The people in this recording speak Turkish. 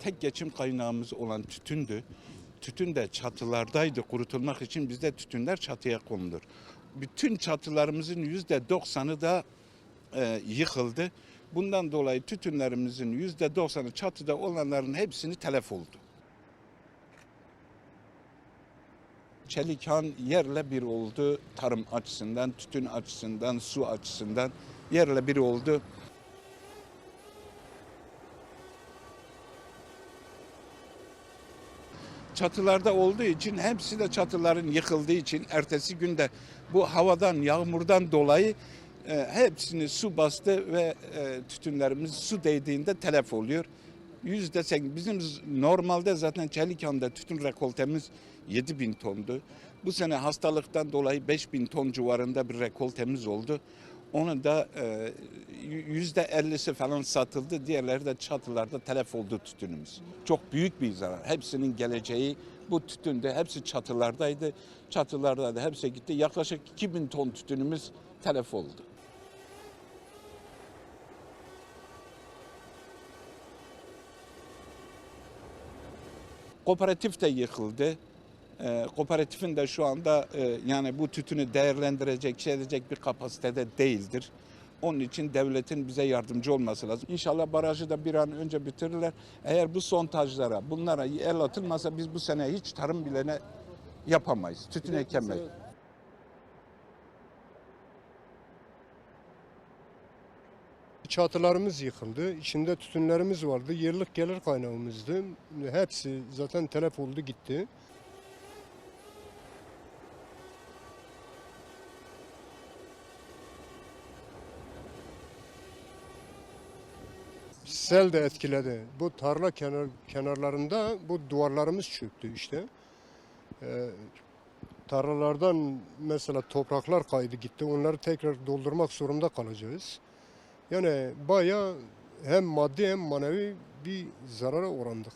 tek geçim kaynağımız olan tütündü. Tütün de çatılardaydı kurutulmak için bizde tütünler çatıya konulur. Bütün çatılarımızın yüzde doksanı da e, yıkıldı. Bundan dolayı tütünlerimizin yüzde doksanı çatıda olanların hepsini telef oldu. Çelikhan yerle bir oldu tarım açısından, tütün açısından, su açısından yerle bir oldu. Çatılarda olduğu için hepsi de çatıların yıkıldığı için ertesi günde bu havadan yağmurdan dolayı e, hepsini su bastı ve e, tütünlerimiz su değdiğinde telef oluyor. Yüzde seksen bizim normalde zaten Çelikhan'da tütün rekoltemiz 7 bin tondu. Bu sene hastalıktan dolayı 5 bin ton civarında bir rekoltemiz oldu. Onun da e, yüzde ellisi falan satıldı. Diğerleri de çatılarda telef oldu tütünümüz. Çok büyük bir zarar. Hepsinin geleceği bu tütünde. Hepsi çatılardaydı. Çatılardaydı. Hepsi gitti. Yaklaşık 2000 ton tütünümüz telef oldu. Kooperatif de yıkıldı. Ee, kooperatifin de şu anda e, yani bu tütünü değerlendirecek, şey edecek bir kapasitede değildir. Onun için devletin bize yardımcı olması lazım. İnşallah barajı da bir an önce bitirirler. Eğer bu sontajlara, bunlara el atılmasa biz bu sene hiç tarım bile ne yapamayız. Tütün ekemeyiz. Çatılarımız yıkıldı. İçinde tütünlerimiz vardı. Yıllık gelir kaynağımızdı. Hepsi zaten telef oldu gitti. Sel de etkiledi. Bu tarla kenar, kenarlarında bu duvarlarımız çöktü işte. Ee, tarlalardan mesela topraklar kaydı gitti. Onları tekrar doldurmak zorunda kalacağız. Yani bayağı hem maddi hem manevi bir zarara uğrandık.